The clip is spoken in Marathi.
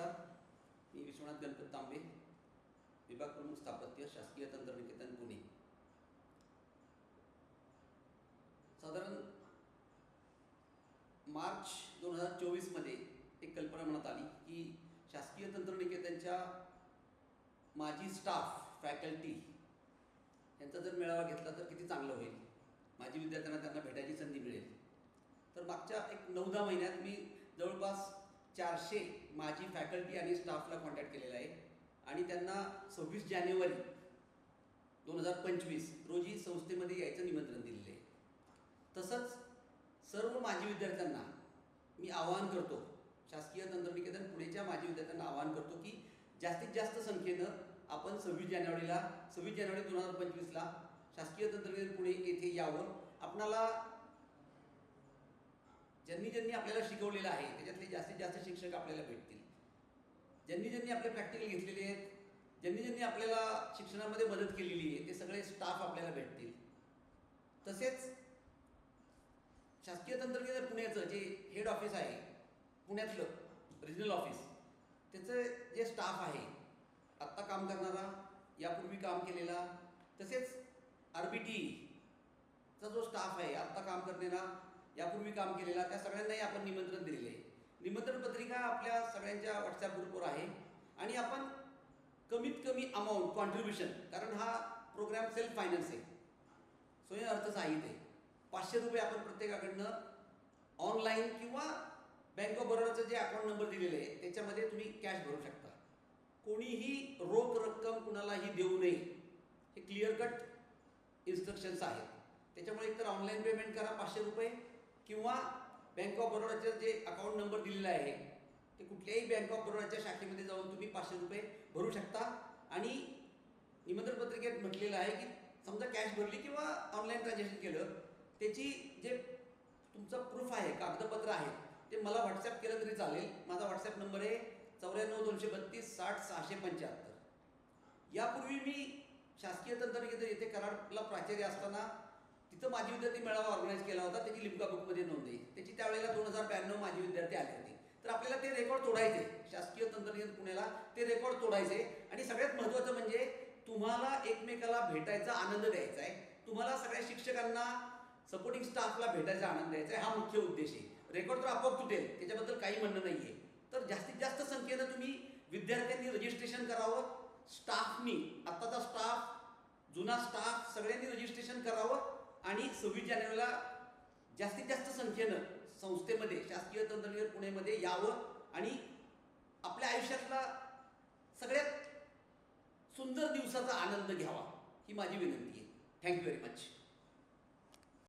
नमस्कार. मी विश्वनाथ गणपत तांबे विभाग प्रमुख स्थापत्य शासकीय तंत्रनिकेतन पुणे. साधारण मार्च दोन हजार चोवीसमध्ये एक कल्पना मनात आली की शासकीय तंत्रनिकेतनच्या माजी स्टाफ फॅकल्टी यांचा जर मेळावा घेतला तर किती चांगलं होईल? माजी विद्यार्थ्यांना त्यांना भेटायची संधी मिळेल. तर मागच्या एक नऊ दहा महिन्यात मी जवळपास चारशे माझी फॅकल्टी आणि स्टाफला कॉन्टॅक्ट केलेला आहे. आणि त्यांना सव्वीस जानेवारी दोन हजार पंचवीस रोजी संस्थेमध्ये यायचं निमंत्रण दिलेलं आहे. तसंच सर्व माजी विद्यार्थ्यांना मी आवाहन करतो शासकीय तंत्रनिकेतन पुणेच्या माजी विद्यार्थ्यांना आवाहन करतो की जास्तीत जास्त संख्येनं आपण सव्वीस जानेवारीला सव्वीस जानेवारी दोन हजार पंचवीसला शासकीय तंत्रनिकेतन पुणे येथे यावं. आपणाला ज्यांनी ज्यांनी आपल्याला शिकवलेलं आहे त्याच्यातले जास्तीत जास्त शिक्षक आपल्याला भेटतील. ज्यांनी ज्यांनी आपले प्रॅक्टिकल घेतलेले आहेत ज्यांनी ज्यांनी आपल्याला शिक्षणामध्ये मदत केलेली आहे ते सगळे स्टाफ आपल्याला भेटतील. तसेच शासकीय तंत्रज्ञान पुण्याचं जे हेड ऑफिस आहे पुण्यातलं रिजनल ऑफिस त्याचं जे स्टाफ आहे आत्ता काम करणारा यापूर्वी काम केलेला तसेच आर बी टीचा जो स्टाफ आहे आत्ता काम करणारा यापूर्वी काम केलेला त्या सगळ्यांनाही आपण निमंत्रण दिलेले आहे. निमंत्रण पत्रिका आपल्या सगळ्यांच्या व्हॉट्सॲप ग्रुपवर आहे. आणि आपण कमीत कमी अमाऊंट कॉन्ट्रीब्युशन कारण हा प्रोग्राम सेल्फ फायनान्स आहे. स्वयं अर्थसाहित्य आहे. पाचशे रुपये आपण प्रत्येकाकडनं ऑनलाईन किंवा बँक ऑफ बरोडाचं जे अकाउंट नंबर दिलेले आहे त्याच्यामध्ये तुम्ही कॅश भरू शकता. कोणीही रोख रक्कम कुणालाही देऊ नये. हे क्लिअर कट इन्स्ट्रक्शन्स आहेत. त्याच्यामुळे एकतर ऑनलाईन पेमेंट करा पाचशे रुपये किंवा बँक ऑफ बरोडाचं जे अकाउंट नंबर दिलेला आहे ते कुठल्याही बँक ऑफ बरोडाच्या शाखेमध्ये जाऊन तुम्ही पाचशे रुपये भरू शकता. आणि निमंत्रण पत्रिकेत म्हटलेलं आहे की समजा कॅश भरली किंवा ऑनलाईन ट्रान्झॅक्शन केलं त्याची जे तुमचं प्रूफ आहे कागदपत्र आहे ते मला व्हॉट्सॲप केलं तरी चालेल. माझा व्हॉट्सॲप नंबर आहे चौऱ्याण्णव दोनशे बत्तीस साठ सहाशे पंच्याहत्तर. यापूर्वी मी शासकीय तंत्रज्ञ येथे कराडला प्राचार्य असताना तिथं माझी विद्यार्थी मेळावा ऑर्गनाईज केला होता त्याची लिमका बुकमध्ये नोंद आहे. त्याची त्यावेळेला दोन हजार ब्याण्णव माझी विद्यार्थी आले होते. तर आपल्याला ते रेकॉर्ड तोडायचे. शासकीय तंत्रज्ञान पुण्याला ते रेकॉर्ड तोडायचे. आणि सगळ्यात महत्त्वाचं म्हणजे तुम्हाला एकमेकाला भेटायचा आनंद द्यायचा आहे. तुम्हाला सगळ्या शिक्षकांना सपोर्टिंग स्टाफला भेटायचा आनंद द्यायचा आहे. हा मुख्य उद्देश आहे. रेकॉर्ड तर आपोआप तुटेल. त्याच्याबद्दल काही म्हणणं नाही आहे तर जास्तीत जास्त संख्येनं तुम्ही विद्यार्थ्यांनी रजिस्ट्रेशन करावं. स्टाफनी आत्ताचा स्टाफ जुना स्टाफ सगळ्यांनी रजिस्ट्रेशन करावं. आणि सव्वीस जानेवारीला जास्तीत जास्त संख्येनं संस्थेमध्ये शासकीय तंत्रज्ञान पुणेमध्ये यावं आणि आपल्या आयुष्यातला सगळ्यात सुंदर दिवसाचा आनंद घ्यावा ही माझी विनंती आहे. Thank you very much